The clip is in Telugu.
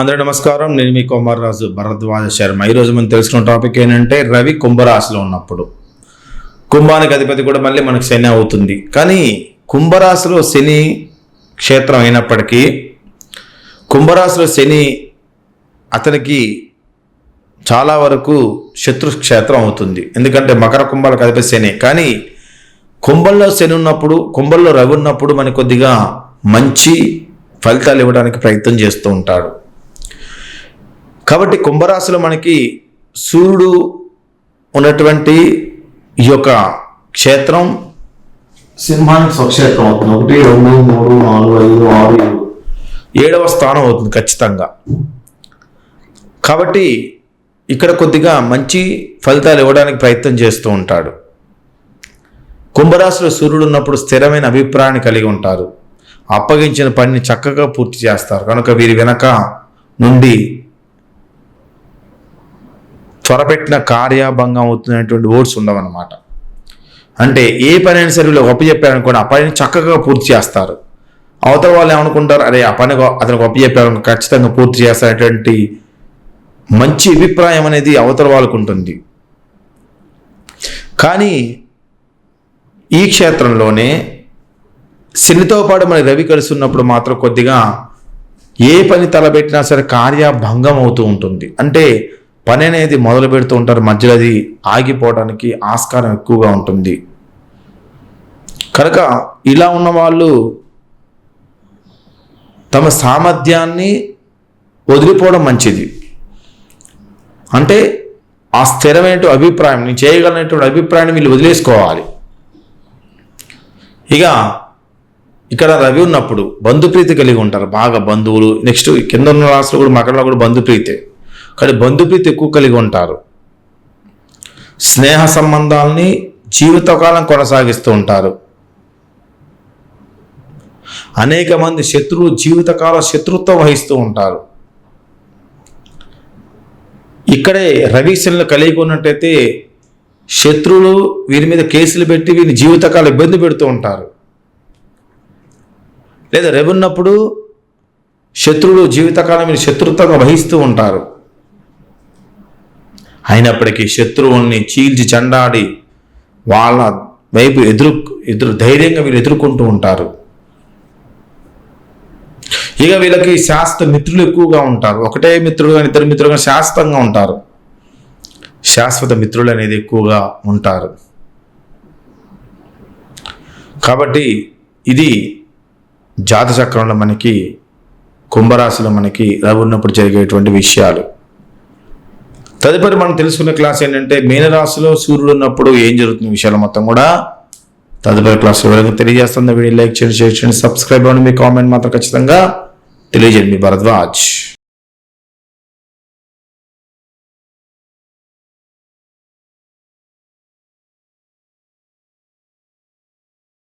అందరూ నమస్కారం. నేను మీ కుమారరాజు భరద్వాజ శర్మ. ఈరోజు మనం తెలుసుకున్న టాపిక్ ఏంటంటే రవి కుంభరాశిలో ఉన్నప్పుడు. కుంభానికి అధిపతి కూడా మళ్ళీ మనకు శని అవుతుంది. కానీ కుంభరాశిలో శని క్షేత్రం అయినప్పటికీ కుంభరాశిలో శని అతనికి చాలా వరకు శత్రు క్షేత్రం అవుతుంది. ఎందుకంటే మకర కుంభాలకు అధిపతి శని. కానీ కుంభంలో శని ఉన్నప్పుడు కుంభంలో రవి ఉన్నప్పుడు మనకి కొద్దిగా మంచి ఫలితాలు ఇవ్వడానికి ప్రయత్నం చేస్తూ ఉంటాడు. కాబట్టి కుంభరాశిలో మనకి సూర్యుడు ఉన్నటువంటి ఈ యొక్క క్షేత్రం సింహానికి స్వక్షేత్రం అవుతుంది. ఒకటి రెండు మూడు నాలుగు ఐదు ఆరు ఏడు. ఏడవ స్థానం అవుతుంది ఖచ్చితంగా. కాబట్టి ఇక్కడ కొద్దిగా మంచి ఫలితాలు ఇవ్వడానికి ప్రయత్నం చేస్తూ ఉంటాడు. కుంభరాశిలో సూర్యుడు ఉన్నప్పుడు స్థిరమైన అభిప్రాయాన్ని కలిగి ఉంటారు. అప్పగించిన పనిని చక్కగా పూర్తి చేస్తారు. కనుక వీరి వెనక నుండి త్వరపెట్టిన కార్యభంగం అవుతున్నటువంటి ఓట్స్ ఉండవన్నమాట. అంటే ఏ పని అయినా సరే వీళ్ళు ఒప్పచెప్పారనుకోండి ఆ పనిని చక్కగా పూర్తి చేస్తారు. అవతల వాళ్ళు ఏమనుకుంటారు? అరే ఆ పని అతనికి ఒప్పచెప్పారు ఖచ్చితంగా పూర్తి చేస్తారనేటువంటి మంచి అభిప్రాయం అనేది అవతల వాళ్ళకు ఉంటుంది. కానీ ఈ క్షేత్రంలోనే శనితో పాటు మన రవి కలిసి ఉన్నప్పుడు మాత్రం కొద్దిగా ఏ పని తలపెట్టినా సరే కార్యభంగం అవుతూ ఉంటుంది. అంటే పని అనేది మొదలు పెడుతూ ఉంటారు. మధ్యలో అది ఆగిపోవడానికి ఆస్కారం ఎక్కువగా ఉంటుంది. కనుక ఇలా ఉన్న వాళ్ళు తమ సామర్థ్యాన్ని వదిలిపోవడం మంచిది. అంటే ఆ స్థిరమైన అభిప్రాయం నేను చేయగలనటువంటి అభిప్రాయాన్ని వీళ్ళు వదిలేసుకోవాలి. ఇక ఇక్కడ రవి ఉన్నప్పుడు బంధుప్రీతి కలిగి ఉంటారు. బాగా బంధువులు నెక్స్ట్ కింద ఉన్న రాష్ట్రంలో కూడా మకరంలో కూడా బంధుప్రీతే. కానీ బంధుప్రీతి ఎక్కువ కలిగి ఉంటారు. స్నేహ సంబంధాలని జీవితకాలం కొనసాగిస్తూ ఉంటారు. అనేక మంది శత్రువులు జీవితకాల శత్రుత్వం వహిస్తూ ఉంటారు. ఇక్కడే రవి కలిగి ఉన్నట్టయితే శత్రువులు వీరి మీద కేసులు పెట్టి వీరిని జీవితకాలం ఇబ్బంది పెడుతూ ఉంటారు. లేదా రవి ఉన్నప్పుడు శత్రువులు జీవితకాలం మీరు శత్రుత్వంగా వహిస్తూ ఉంటారు. అయినప్పటికీ శత్రువుల్ని చీల్చి చండాడి వాళ్ళ వైపు ఎదురు ఎదురు ధైర్యంగా వీళ్ళు ఎదుర్కొంటూ ఉంటారు. ఇక వీళ్ళకి శాస్త్ర మిత్రులు ఎక్కువగా ఉంటారు. ఒకటే మిత్రుడు కానీ ఇద్దరు మిత్రులు కానీ శాశ్వతంగా ఉంటారు. శాశ్వత మిత్రులు అనేది ఎక్కువగా ఉంటారు. కాబట్టి ఇది జాతచక్రంలో మనకి కుంభరాశిలో మనకి రవి ఉన్నప్పుడు జరిగేటువంటి విషయాలు. తదుపరి మనం తెలుసుకునే క్లాస్ ఏంటంటే మీనరాశిలో సూర్యుడు ఉన్నప్పుడు ఏం జరుగుతుంది విషయాలు మొత్తం కూడా తదుపరి క్లాస్ వివరంగా తెలియజేస్తుంది. వీడియో లైక్ చేయండి షేర్ చేయండి సబ్స్క్రైబ్ అవ్వండి. మీ కామెంట్ మాత్రం ఖచ్చితంగా తెలియజేయండి. మీ భరద్వాజ్.